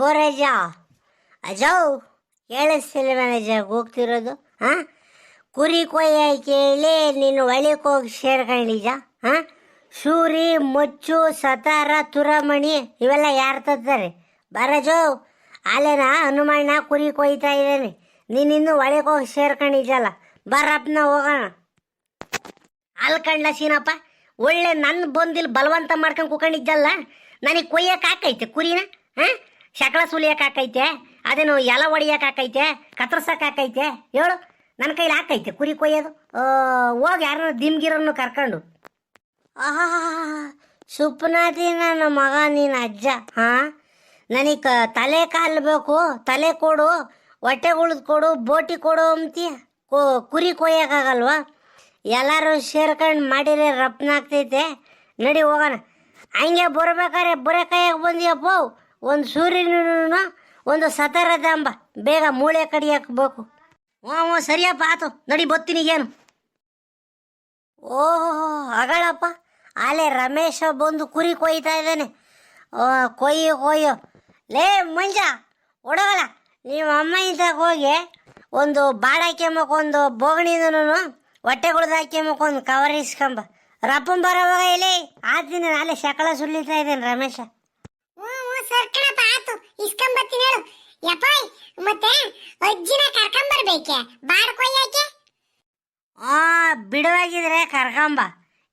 ಬೋರಜ. ಅಜೌ ಕೇಳಿಸ್ತಿಲ್ವನಜ ಹೋಗ್ತಿರೋದು ಹಾ ಕುರಿ ಕೊಯ್ಯ ಕೇಳಿ ನೀನು ಹೋಗಿ ಸೇರ್ಕೊಂಡಿಜ ಹಾ ಸೂರಿ, ಮೊಚ್ಚು, ಸತಾರ, ತುರಮಣಿ, ಇವೆಲ್ಲ ಯಾರು ತರ್ತಾರೆ? ಬರಜೋ ಅಲ್ಲೇನ ಹನುಮಣ್ಣ ಕುರಿ ಕೊಯ್ತಾ ಇದ್ದೇನೆ. ನೀನಿನ್ನು ಹೋಗಿ ಸೇರ್ಕೊಂಡಿದ್ದಲ್ಲ ಬರಪ್ಪನ ಹೋಗೋಣ. ಅಲ್ಕಂಡ್ಲ ಸೀನಪ್ಪ, ಒಳ್ಳೆ ನನ್ನ ಬಂದಿಲ್ ಬಲವಂತ ಮಾಡ್ಕೊಂಡು ಕುಕೊಂಡಿದ್ದಲ್ಲ ನನಗೆ ಕೊಯ್ಯಕ್ಕೆ ಹಾಕೈತೆ ಕುರಿನ ಹಾಂ ಶಕಳ ಸುಲಿಯಕ್ಕೆ ಹಾಕೈತೆ ಅದೇನು ಎಲ ಹೊಡಿಯಕ್ಕೆ ಹಾಕೈತೆ ಹೇಳು ನನ್ನ ಕೈಲಿ ಹಾಕೈತೆ, ಕುರಿ ಕೊಯ್ಯೋದು. ಹೋಗಿ ಯಾರನ್ನ ದಿಮ್ಗಿರನ್ನು ಕರ್ಕೊಂಡು. ಆಹಾ ಸುಪ್ನಾದಿ ನನ್ನ ಮಗ, ನೀನು ಅಜ್ಜ. ಹಾಂ? ನನಗೆ ತಲೆ ಕಾಲು ಬೇಕು, ತಲೆ ಕೊಡು, ಹೊಟ್ಟೆ ಉಳಿದು ಕೊಡು, ಬೋಟಿ ಕೊಡು ಅಂತೀಯ. ಕುರಿ ಕೊಯ್ಯೋಕ್ಕಾಗಲ್ವಾ? ಎಲ್ಲರೂ ಸೇರ್ಕೊಂಡು ಮಾಡಿದ್ರೆ ರಪ್ನಾಗ್ತೈತೆ ನಡಿ ಹೋಗೋಣ. ಹಂಗೆ ಬರ್ಬೇಕಾರೆ ಬರೇ ಕೈಯಾಗ ಬಂದಿಯಪ್ಪ. ಒಂದು ಸೂರ್ಯನೂ ಒಂದು ಸತರದಂಬ ಬೇಗ ಮೂಳೆ ಕಡಿಯಾಕಬೇಕು ಹ್ಞೂ ಹ್ಞೂ ಸರಿಯಪ್ಪ ಆತು. ನಡಿ ಬತ್ತೀನಿ ಏನು ಓಹೋ ಅಗಳಪ್ಪ ಅಲ್ಲೇ ರಮೇಶ ಬಂದು ಕುರಿ ಕೊಯ್ತಾ ಇದ್ದಾನೆ. ಓ, ಕೊಯ್ಯೋ ಕೊಯ್ಯು. ಲೇ ಮಂಜ ಒಡಗಲ್ಲ ನಿಮ್ಮ ಅಮ್ಮ ಇದ್ದಾಗ ಹೋಗಿ ಒಂದು ಬಾಡ ಹಾಕ್ಯಂಬಕ್ ಒಂದು ಬೋಗಣಿದನು ಹೊಟ್ಟೆಗಳ್ದು ಹಾಕ್ಯಂಬಕ್ ಒಂದು ಕವರ್ ಇಸ್ಕೊಂಬ ರಪ್ಪನ್ ಬರೋವಾಗ ಇಲ್ಲಿ ಆದ್ದಿನ ಅಲ್ಲೇ ಶಕಲ ಸುಲಿತಾ ಇದ್ದೇನೆ ರಮೇಶ. ಹ್ಞೂ ಸರ್ ಕಣಪ್ಪ ಆತು ಇಸ್ಕೊಂಬತ್ತೀನಿ ಹೇಳು. ಯಪ್ಪಾಯ್ ಮತ್ತೆ ಅಜ್ಜಿನ ಕರ್ಕೊಂಬರ್ಬೇಕೆ ಬಾಡ್ ಕೊಯ್ಯಾಕೆ ಆ, ಬಿಡುವಾಗಿದ್ರೆ ಕರ್ಕೊಂಬ.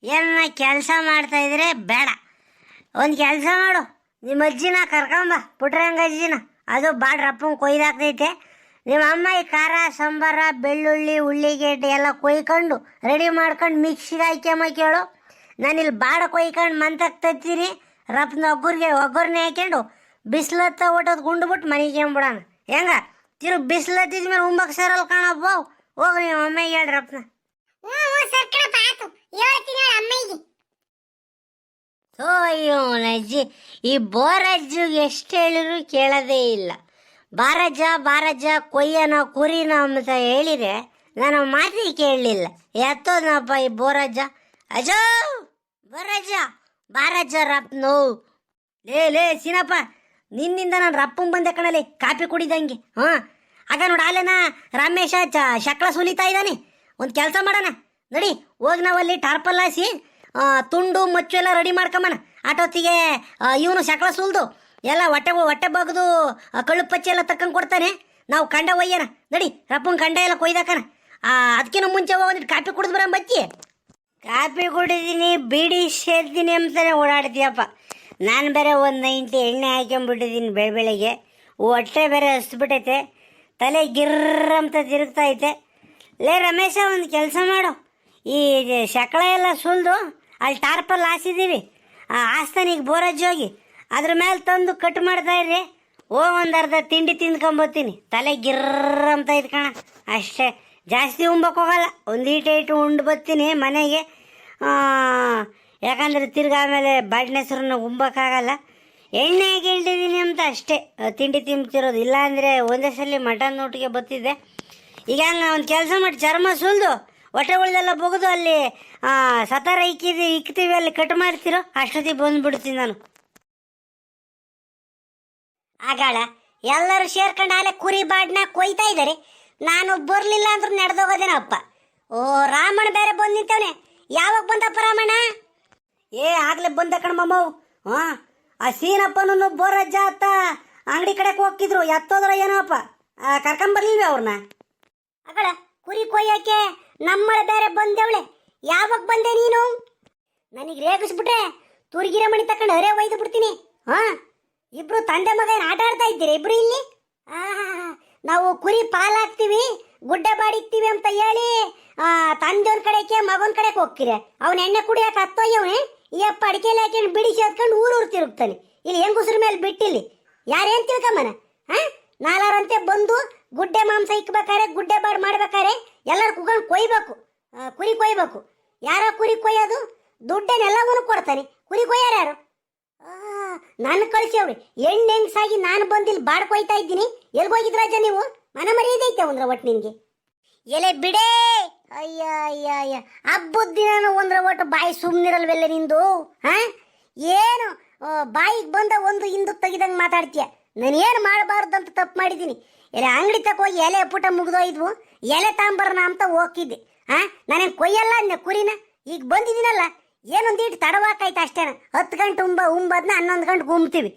ಏನ ಕೆಲಸ ಮಾಡ್ತಾ ಇದ್ರೆ ಬೇಡ. ಒಂದು ಕೆಲಸ ಮಾಡು. ನಿಮ್ಮ ಅಜ್ಜಿನ ಕರ್ಕೊಂಬ, ಪುಟ್ರಂಗ ಅಜ್ಜಿನ. ಅದು ಬಾಡ್ ರಪ್ಪ ಕೊಯ್ದಾಕ್ತೈತೆ ನಿಮ್ಮ ಅಮ್ಮ ಈ ಖಾರ, ಸಾಂಬಾರ, ಬೆಳ್ಳುಳ್ಳಿ, ಉಳ್ಳಿಗೆಡ್ಡೆ ಎಲ್ಲ ಕೊಯ್ಕೊಂಡು ರೆಡಿ ಮಾಡ್ಕೊಂಡು ಮಿಕ್ಸಿಗೆ ಹಾಕ್ಯಮ್ಮ ಕೇಳು. ನಾನಿಲ್ಲಿ ಬಾಡ ಕೊಯ್ಕೊಂಡು ತತ್ತೀನಿ ರಪ್ಪನ ಒಗ್ಗರಿಗೆ ಒಗ್ಗರ್ನೆ ಹಾಕ್ಕೊಂಡು ಬಿಸಿಲತ್ತ ಒಟ್ಟೋದು ಗುಂಡು ಬಿಟ್ಟು ಮನೆಗೆ ಬಿಡಾನ? ಹೆಂಗ? ತಿರು ಬಿಸ್ಲತ್ತಿದ ಮೇಲೆ ಉಂಬಕ್ ಸೇರಲ್ಲ ಕಾಣಪ್ಪ. ಹೋಗ್ರಿ ನೀವು ಅಮ್ಮಗೆ ಹೇಳ್ರಪ್ಪ ಹೇಳು ಅಯ್ಯೋ ಅಜ್ಜಿ ಈ ಬೋರಜ್ಜು ಎಷ್ಟು ಹೇಳಿದ್ರು ಕೇಳೋದೇ ಇಲ್ಲ. ಬಾರಜ್ಜ ಬಾರಜ್ಜ ಕೊಯ್ಯನ ಕುರಿನ ಅಂತ ಹೇಳಿದ್ರೆ ನಾನು ಮಾತಿ ಕೇಳಲಿಲ್ಲ. ಎತ್ತೋದಪ್ಪ ಈ ಬೋರಜ್ಜ. ಅಜೋ ಬೋರಜ್ಜ ಬಾರಜ್ಜ ರಪ್ನೋ ಲೇ ಲೇ ಸೀನಪ್ಪ. ನಿನ್ನಿಂದ ನಾನು ರಪ್ಪಂಗೆ ಬಂದೆ ಕಣಲೆ ಕಾಪಿ ಕುಡಿದಂಗೆ, ಹಾಂ? ಆಗ ನೋಡ ಅಲ್ಲೇನ ರಮೇಶ ಚ ಶಕ್ಳ ಸುಲಿತಾ ಇದ್ದಾನೆ. ಒಂದು ಕೆಲಸ ಮಾಡೋಣ. ನಡಿ, ಹೋಗಿ ನಾವಲ್ಲಿ ಟಾರ್ಪಲ್ ಹಾಸಿ ತುಂಡು ಮಚ್ಚು ಎಲ್ಲ ರೆಡಿ ಮಾಡ್ಕೊಂಬಣ. ಆಟೋತ್ತಿಗೆ ಇವನು ಶಕ್ಳ ಸುಲ್ದು. ಎಲ್ಲ ಹೊಟ್ಟೆ ಹೊಟ್ಟೆ ಬಗ್ದು ಕಳ್ಳು ಪಚ್ಚಿ ಎಲ್ಲ ತಕ್ಕಂಗೆ ಕೊಡ್ತಾನೆ. ನಾವು ಕಂಡ ಒಯ್ಯನ ನಡಿ, ರಪ್ಪನ ಕಂಡ ಎಲ್ಲ ಕೊಯ್ದಾಕನ ಅದಕ್ಕಿಂತ ಮುಂಚೆ ಹೋಗಿ ಕಾಪಿ ಕುಡಿದು ಬರ ಬಚ್ಚಿ ಕಾಪಿ ಕುಡಿದೀನಿ, ಬಿಡಿ ಸೇರ್ತೀನಿ ಅಂತಾನೆ ಓಡಾಡ್ತೀಯಪ್ಪ. ನಾನು ಬೇರೆ ಒಂದು ನೈಂಟಿ ಎಣ್ಣೆ ಹಾಕೊಂಡ್ಬಿಟ್ಟಿದ್ದೀನಿ ಬೆಳೆ ಬೆಳಗ್ಗೆ ಹೊಟ್ಟೆ ಬೇರೆ ಹಸ್ಬಿಟ್ಟೈತೆ. ತಲೆ ಗಿರ್ರ ಅಂತ ತಿರುಗ್ತಾ ಐತೆ. ಲೇ ರಮೇಶ, ಒಂದು ಕೆಲಸ ಮಾಡು. ಈ ಶಕಳ ಎಲ್ಲ ಸುಲ್ದು, ಅಲ್ಲಿ ಟಾರ್ಪಲ್ ಹಾಸಿದ್ದೀವಿ ಆ ಆಸ್ತಾನಿಗೆ ಬೋರಜ್ಜಿ ಹೋಗಿ, ಅದ್ರ ಮೇಲೆ ತಂದು ಕಟ್ ಮಾಡ್ತಾ ಇರ್ರಿ. ಓ, ಒಂದು ಅರ್ಧ ತಿಂಡಿ ತಿಂದ್ಕೊಂಬತ್ತೀನಿ. ತಲೆ ಗಿರ್ರ ಅಂತ ಇದ್ಕಣ ಕಣ. ಅಷ್ಟೇ. ಜಾಸ್ತಿ ಉಂಬಕ್ಕೆ ಹೋಗಲ್ಲ. ಒಂದು ಈಟ ಇಟ್ಟು ಉಂಡು ಬರ್ತೀನಿ ಮನೆಗೆ. ಯಾಕಂದ್ರೆ ತಿರ್ಗಿ ಆಮೇಲೆ ಬಾಡಿನ ಹೆಸರನ್ನ ಉಂಬಕ್ಕಾಗಲ್ಲ. ಎಣ್ಣೆ ಇಳ್ದಿದ್ದೀನಿ ಅಂತ ಅಷ್ಟೇ. ತಿಂಡಿ ತಿಂತಿರೋದು ಇಲ್ಲಾಂದರೆ ಒಂದೇ ಸಲ ಮಟನ್ ನೋಟಿಗೆ ಬತ್ತಿದ್ದೆ ಈಗ ಒಂದು ಕೆಲಸ ಮಾಡಿ, ಚರ್ಮ ಸುಲ್ದು, ಹೊಟ್ಟೆ ಉಳ್ದೆಲ್ಲ ಬಗ್ದು ಅಲ್ಲಿ ಸತಾರ ಇಕ್ಕಿದ್ದು ಇಕ್ತೀವಿ, ಅಲ್ಲಿ ಕಟ್ ಮಾಡ್ತಿರೋ, ಅಷ್ಟೊತ್ತಿಗೆ ಬಂದುಬಿಡ್ತೀನಿ ನಾನು. ಆಗಾಳ, ಎಲ್ಲರೂ ಸೇರ್ಕೊಂಡು ಆಗಲೇ ಕುರಿ ಬಾಡ್ನ ಕೊಯ್ತಾ ಇದ್ದಾರೆ. ನಾನು ಬರಲಿಲ್ಲ ಅಂದ್ರೆ ನಡೆದೋಗೋದೇನಪ್ಪ. ಓ, ರಾಮಣ್ಣ ಬೇರೆ ಬಂದು ನಿಂತವನೆ. ಯಾವಾಗ ಬಂದಪ್ಪ ರಾಮಣ್ಣ? ಏ, ಆಗ್ಲೇ ಬಂದ ಕಣ್ಮಮ್ಮವು ಹಾ, ಆ ಸೀನಪ್ಪನೂ ಬೋರಜ್ಜ ಅತ್ತ ಅಂಗಡಿ ಕಡೆಗೆ ಹೋಗ್ತಿದ್ರು. ಎತ್ತೋದ್ರ ಏನೋಪ್ಪ? ಕರ್ಕೊಂಬರ್ಲಿಲ್ವೇ ಅವ್ರನ್ನ ಅಗಳ, ಕುರಿ ಕೊಯ್ಯಕ್ಕೆ ನಮ್ಮಳ ಬೇರೆ ಬಂದವಳೆ. ಯಾವಾಗ ಬಂದೆ ನೀನು? ನನಗೆ ರೇಗಿಸ್ಬಿಟ್ರೆ ತುರ್ಗಿರ ಮಣಿ ತಕೊಂಡು ಹರೇ ಒಯ್ದು ಬಿಡ್ತೀನಿ. ಹಾ, ಇಬ್ರು ತಂದೆ ಮಗ ಏನ್ ಆಟ ಆಡ್ತಾ ಇದ್ದೀರಿ ಇಬ್ರು ಇಲ್ಲಿ? ನಾವು ಕುರಿ ಪಾಲಾಗ್ತೀವಿ ಗುಡ್ಡ ಬಾಡಿಕ್ತೀವಿ ಅಂತ ಹೇಳಿ ತಂದೆಯವ್ರ ಕಡೆಗೆ ಮಗನ ಕಡೆಗೆ ಹೋಗ್ತೀರ? ಅವನ ಎಣ್ಣೆ ಕುಡಿಯಕ್ಕೆ ಹತ್ತೋಯ್ಯವನೆ? ಈ ಅಪ್ಪ ಅಡಿಕೆಲಿ ಹಾಕೊಂಡು ಬಿಡಿಸಿ ಊರು ಊರು ತಿರುಗ್ತಾನೆ. ಇಲ್ಲಿ ಹೆಂಗುಸ್ರ ಮೇಲೆ ಬಿಟ್ಟಿಲ್ಲಿ. ಯಾರೇನು ತಿಳ್ಕಮ್ಮನ? ಹಾ ನಾಲಾರಂತೆ ಬಂದು ಗುಡ್ಡೆ ಮಾಂಸ ಇಕ್ಬೇಕಾರೆ, ಗುಡ್ಡೆ ಬಾಡ್ ಮಾಡ್ಬೇಕಾರೆ ಎಲ್ಲರೂ ಕುಗೊಂಡು ಕೊಯ್ಬೇಕು. ಕುರಿ ಕೊಯ್ಬೇಕು. ಯಾರ ಕುರಿ ಕೊಯ್ಯೋದು ದುಡ್ಡನ್ನೆಲ್ಲವನ್ನೂ ಕೊಡ್ತಾನೆ. ಕುರಿ ಕೊಯ್ಯಾರ ಯಾರು? ನಾನು ಕಳಿಸ್ಯವ್ರಿ ಹೆಣ್ಣು ಹೆಂಗ್ಸಾಗಿ ನಾನು ಬಂದಿಲ್ಲಿ ಬಾಡ್ ಕೊಯ್ತಾ ಇದ್ದೀನಿ. ಎಲ್ಗೋಗಿದ್ರಾಜ ನೀವು? ಮನ ಮರ್ಯಾದೈತೆ ಒಂದ್ರ ಒಟ್ಟು ನಿನಗೆ. ಎಲೆ ಬಿಡೇ! ಅಯ್ಯ ಅಯ್ಯ ಅಯ್ಯ ಹಬ್ಬದ ದಿನ ಒಂದ್ರ ಒಟ್ಟು ಬಾಯಿ ಸುಮ್ಮನಿರಲ್ವೆಲ್ಲ ನಿಂದು? ಹಾ? ಏನು? ಬಾಯಿಗೆ ಬಂದ ಒಂದು ಹಿಂದು ತೆಗಿದಂಗೆ ಮಾತಾಡ್ತೀಯ? ನಾನು ಏನು ಮಾಡಬಾರ್ದು ಅಂತ ತಪ್ಪು ಮಾಡಿದ್ದೀನಿ. ಎಲ್ಲ ಅಂಗಡಿ ತಕ್ಕ ಹೋಗಿ ಎಲೆ ಪುಟ ಮುಗಿದೋಯ್ದು ಎಲೆ ತಾಂಬರನ ಅಂತ ಹೋಗಿದ್ದೆ ಹಾ? ನಾನೇನು ಕೊಯ್ಯಲ್ಲ ಅಂದೆ ಕುರಿನ? ಈಗ ಬಂದಿದ್ದೀನಲ್ಲ. ಏನೊಂದಿಟ್ಟು ತಡವಾಕಾಯ್ತು ಅಷ್ಟೇನ? ಹತ್ತು ಗಂಟೆ ಉಂಬ, ಉಂಬದ್ನ ಹನ್ನೊಂದು ಗಂಟೆಗೆ ಉಂಬ್ತೀವಿ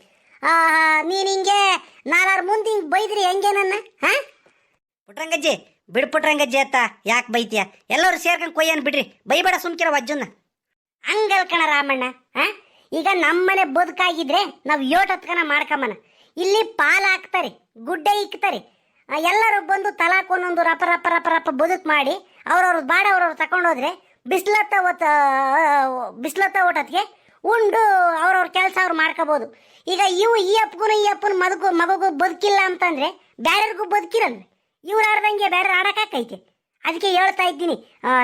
ನೀನು ಹಿಂಗೆ ನಾಲ್ಕಾರು ಮುಂದೆ ಹಿಂಗೆ ಬೈದ್ರಿ ಹೆಂಗೆ ನನ್ನ? ಹಾ? ಪುಟ್ರಂಗಜ್ಜಿ ಬಿಡು ಜೇತ, ಯಾಕೆ ಬೈತೀಯ? ಎಲ್ಲರೂ ಸೇರ್ಕೊಂಡು ಕೊಯ್ಯನ್ ಬಿಡ್ರಿ. ಬೈಬೇಡ ಸುಮ್ಕಿರ ವಜ್ಜನ್ನ. ಹಂಗಲ್ ಕಣ ರಾಮಣ್ಣ ಹಾ ಈಗ ನಮ್ಮನೆ ಬದುಕಾಗಿದ್ರೆ ನಾವು ಯೋಟ್ ಹತ್ಕನ ಮಾಡ್ಕೊಂಬನ ಇಲ್ಲಿ ಪಾಲ್ ಹಾಕ್ತಾರೆ, ಗುಡ್ಡೆ ಇಕ್ತಾರೆ. ಎಲ್ಲರೂ ಬಂದು ತಲಾಕ್ ಒಂದೊಂದು ರಪ ರಪ ರಪ ರಪ ಬದುಕು ಮಾಡಿ ಅವ್ರವ್ರ ಬಾಡ ಅವ್ರವ್ರು ತಕೊಂಡೋದ್ರೆ ಬಿಸ್ಲತ್ತ ಓತ ಬಿಸ್ಲತ್ತ ಓಟತ್ಗೆ ಉಂಡು ಅವ್ರವ್ರ ಕೆಲಸ ಅವ್ರು ಮಾಡ್ಕೋಬೋದು. ಈಗ ಇವು ಈ ಅಪ್ಪಗೂ ಈ ಅಪ್ಪನ ಮಗು ಮಗಗೂ ಬದುಕಿಲ್ಲ ಅಂತಂದ್ರೆ ಬೇರೆಯವ್ರಿಗೂ ಬದುಕಿರಲ್ವೇ? ಇವ್ರು ಆಡ್ದಂಗೆ ಬೇರೆ ಆಡಕೈತೆ ಅದಕ್ಕೆ ಹೇಳ್ತಾ ಇದ್ದೀನಿ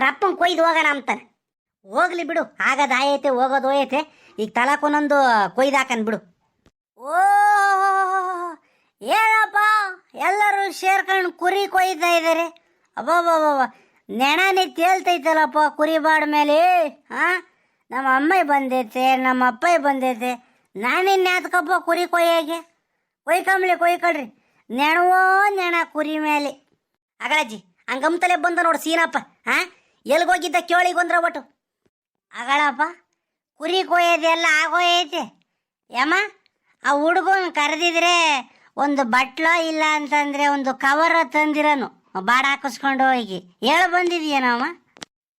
ರಪ್ಪನ್ ಕೊಯ್ದು ಹೋಗೋಣ ಅಂತಾನೆ. ಹೋಗ್ಲಿ ಬಿಡು, ಆಗದ ಆಯೈತೆ, ಹೋಗೋದು ಹೋಯೈತೆ. ಈಗ ತಲಾಕೊಂದೊಂದು ಕೊಯ್ದಾಕನ್ ಬಿಡು. ಓ, ಏನಪ್ಪ, ಎಲ್ಲರೂ ಸೇರ್ಕೊಂಡು ಕುರಿ ಕೊಯ್ತಾ ಇದ್ದಾರೆ ಅಬ್ಬಬ್ಬಬ್ಬ ನೆಣನೆ ತೇಲ್ತೈತಲ್ಲಪ್ಪ ಕುರಿ ಬಾಡ ಮೇಲೆ. ಹಾ ನಮ್ಮ ಅಮ್ಮ ಬಂದೈತೆ, ನಮ್ಮ ಅಪ್ಪ ಬಂದೈತೆ. ನಾನಿನ್ ಯಾತಕಪ್ಪ ಕುರಿ ಕೊಯ್ಯಾಗೆ? ಕೊಯ್ಕಂಬ್ಲಿ ಕೊಯ್ಕೊಳ್ರಿ ನೆಣವೋ ನೆಣ ಕುರಿ ಮೇಲೆ. ಅಗಳಜ್ಜಿ ಹಂಗಮ್ತಲೆ ಬಂದ ನೋಡು ಸೀನಪ್ಪ ಹಾ ಎಲ್ಗೋಗಿದ್ದ ಕೇಳಿಗೊಂದ್ರ ಒಟ್ಟು. ಅಗಳಪ್ಪ, ಕುರಿ ಕೊಯ್ಯೋದೆಲ್ಲ ಆಗೋಯೈತೆ. ಯಮ್ಮ, ಆ ಹುಡುಗನ ಕರೆದಿದ್ರೆ ಒಂದು ಬಟ್ಲ ಇಲ್ಲ ಅಂತಂದ್ರೆ ಒಂದು ಕವರ್ ತಂದಿರನು. ಬಾಡ ಹಾಕಿಸ್ಕೊಂಡು ಹೋಗಿ. ಹೇಳ ಬಂದಿದೀಯನಮ್ಮ?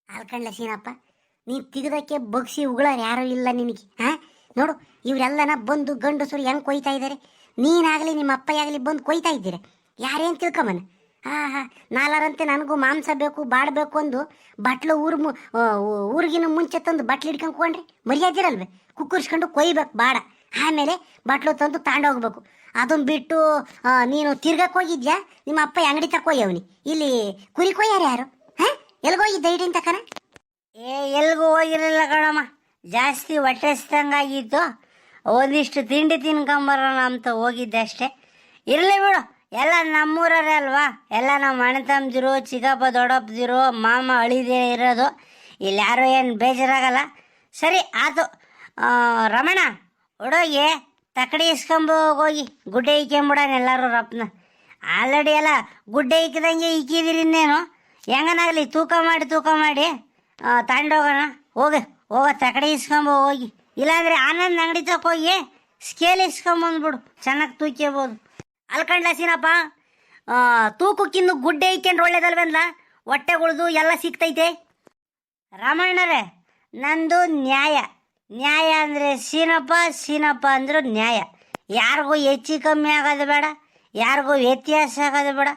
ಅಲ್ಕಂಡ್ಲ ಸೀನಪ್ಪ, ನೀನು ತಿಗದಕ್ಕೆ ಬಗ್ಸಿ ಉಗುಳರು ಯಾರೂ ಇಲ್ಲ ನಿನಗೆ ಹಾ ನೋಡು, ಇವರೆಲ್ಲನ ಬಂದು ಗಂಡಸರು ಹೆಂಗೆ ಕೊಯ್ತಾ ಇದ್ದಾರೆ ನೀನಾಗಲಿ ನಿಮ್ಮ ಅಪ್ಪ ಆಗಲಿ ಬಂದು ಕೊಯ್ತಾ ಇದ್ದೀರ. ಯಾರೇನು ತಿಳ್ಕೊಂಬನ ಹಾ ಹಾ ನಾಲ್ಕರಂತೆ ನನಗೂ ಮಾಂಸ ಬೇಕು ಬಾಡಬೇಕು ಅಂದು ಬಟ್ಲು ಊರು ಮು ಊರಿಗಿನ ಮುಂಚೆ ತಂದು ಬಟ್ಲು ಹಿಡ್ಕೊಂಡ್ಕೊಂಡ್ರಿ ಮರ್ಯಾದಿರಲ್ವೇ? ಕುಕ್ಕರ್ಸ್ಕೊಂಡು ಕೊಯ್ಬೇಕು ಬಾಡ ಆಮೇಲೆ ಬಟ್ಲು ತಂದು ತಾಂಡೋಗ್ಬೇಕು ಅದನ್ನು ಬಿಟ್ಟು ನೀನು ತಿರ್ಗಕ್ಕೆ ಹೋಗಿದ್ಯಾ? ನಿಮ್ಮ ಅಪ್ಪ ಅಂಗಡಿ ತಕ್ಕೊಯ್ಯವನಿ ಇಲ್ಲಿ ಕುರಿ ಕೊಯ್ಯಾರ ಯಾರು? ಹಾ? ಎಲ್ಗೋಗಿದ್ದ ಇಡಿನ ತಕನ ಏ, ಎಲ್ಗೂ ಹೋಗಿರಲಿಲ್ಲ ಕಣಮ್ಮ. ಜಾಸ್ತಿ ಹೊಟ್ಟೆ ಹಸ್ದಂಗಾಗಿತ್ತು ಒಂದಿಷ್ಟು ತಿಂಡಿ ತಿನ್ಕೊಂಬರೋಣ ಅಂತ ಹೋಗಿದ್ದೆ ಅಷ್ಟೇ ಇರಲಿ ಬಿಡು, ಎಲ್ಲ ನಮ್ಮೂರರೇ ಅಲ್ವಾ? ಎಲ್ಲ ನಮ್ಮ ಅಣ್ಣ ತಮ್ಮದಿರು, ಚಿಕ್ಕಪ್ಪ, ದೊಡ್ಡಪ್ಪದಿರು, ಮಾಮ, ಅಳಿದೇ ಇರೋದು. ಇಲ್ಲಿ ಯಾರು ಏನು ಬೇಜಾರಾಗಲ್ಲ. ಸರಿ, ಆತು. ರಮಣ, ಹುಡುಗಿ ತಕಡಿ ಇಸ್ಕೊಂಬ ಹೋಗಿ. ಗುಡ್ಡೆ ಇಕ್ಕೊಂಬಿಡೋಣ ಎಲ್ಲರೂ ರಪ್ನ. ಆಲ್ರೆಡಿ ಎಲ್ಲ ಗುಡ್ಡೆ ಇಕ್ಕಿದಂಗೆ ಇಕ್ಕಿದಿರಿ ಇನ್ನೇನು? ಹೆಂಗನಾಗಲಿ, ತೂಕ ಮಾಡಿ ತೂಕ ಮಾಡಿ. ತಗೊಂಡೋಗೋಣ ಹೋಗ ಹೋಗ ತಕಡಿ ಇಸ್ಕೊಂಬ ಹೋಗಿ. ಇಲ್ಲಾಂದ್ರೆ ಆನಂದ್ ಅಂಗಡಿ ತಕ್ಕ ಹೋಗಿ ಸ್ಕೇಲ್ ಇಸ್ಕೊಂಬಂದ್ಬಿಡು ಚೆನ್ನಾಗಿ ತೂಕ್ಯಬೋದು. ಅಲ್ಕಂಡ್ಲ ಸೀನಪ್ಪ ಆ, ತೂಕಕ್ಕಿನ್ನು ಗುಡ್ಡೆ ಇಕ್ಕೊಂಡ್ರೆ ಒಳ್ಳೇದಲ್ವೇನ್ಲ ಉಳಿದು ಎಲ್ಲ ಸಿಗ್ತೈತೆ. ರಾಮಣ್ಣರೇ ನಂದು ನ್ಯಾಯ. ನ್ಯಾಯ ಅಂದರೆ ಸೀನಪ್ಪ ಸೀನಪ್ಪ ಅಂದ್ರೆ ನ್ಯಾಯ. ಯಾರಿಗೂ ಹೆಚ್ಚು ಕಮ್ಮಿ ಆಗೋದು ಬೇಡ ಯಾರಿಗೂ ವ್ಯತ್ಯಾಸ ಆಗೋದು ಬೇಡ.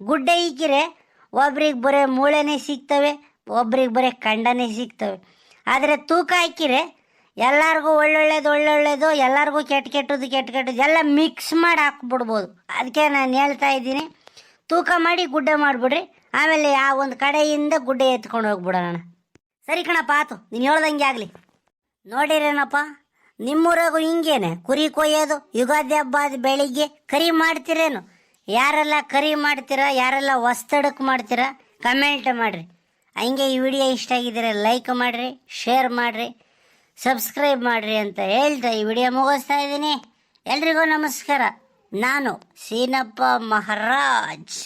ಗುಡ್ಡೆ ಇಕ್ಕಿರೆ ಒಬ್ರಿಗೆ ಬರೀ ಮೂಳೆನೇ ಸಿಗ್ತವೆ ಒಬ್ರಿಗೆ ಬರೀ ಕಂಡನೇ ಸಿಗ್ತವೆ. ಆದರೆ ತೂಕ ಹಾಕಿರೆ ಎಲ್ಲರಿಗೂ ಒಳ್ಳೊಳ್ಳೇದು ಒಳ್ಳೊಳ್ಳೇದು, ಎಲ್ಲರಿಗೂ ಕೆಟ್ಟ ಕೆಟ್ಟದ್ದು ಕೆಟ್ಟ ಕೆಟ್ಟದ್ದು ಎಲ್ಲ ಮಿಕ್ಸ್ ಮಾಡಿ ಹಾಕ್ಬಿಡ್ಬೋದು. ಅದಕ್ಕೆ ನಾನು ಹೇಳ್ತಾ ಇದ್ದೀನಿ, ತೂಕ ಮಾಡಿ ಗುಡ್ಡೆ ಮಾಡಿಬಿಡ್ರಿ. ಆಮೇಲೆ ಆ ಒಂದು ಕಡೆಯಿಂದ ಗುಡ್ಡೆ ಎತ್ಕೊಂಡು ಹೋಗ್ಬಿಡೋಣ. ಸರಿ ಕಣಪ್ಪ, ಆತು. ನೀನು ಹೇಳ್ದಂಗೆ ಆಗಲಿ. ನೋಡಿರೇನಪ್ಪ, ನಿಮ್ಮೂರಾಗೂ ಹಿಂಗೇನೆ. ಕುರಿ ಕೊಯ್ಯೋದು, ಯುಗಾದಿ ಹಬ್ಬ ಅದು ಬೆಳಿಗ್ಗೆ ಕರಿ ಮಾಡ್ತೀರೇನು? ಯಾರೆಲ್ಲ ಕರಿ ಮಾಡ್ತೀರಾ, ಯಾರೆಲ್ಲ ಹೊಸ್ತಡಕ್ಕೆ ಮಾಡ್ತೀರಾ ಕಮೆಂಟ್ ಮಾಡಿರಿ. ಹಂಗೆ ಈ ವಿಡಿಯೋ ಇಷ್ಟ ಆಗಿದ್ರೆ ಲೈಕ್ ಮಾಡಿರಿ ಶೇರ್ ಮಾಡಿರಿ. ಸಬ್ಸ್ಕ್ರೈಬ್ ಮಾಡಿರಿ ಅಂತ ಹೇಳ್ತಾ ಈ ವಿಡಿಯೋ ಮುಗಿಸ್ತಾ ಇದ್ದೀನಿ. ಎಲ್ರಿಗೂ ನಮಸ್ಕಾರ. ನಾನು ಸೀನಪ್ಪ ಮಹಾರಾಜ್.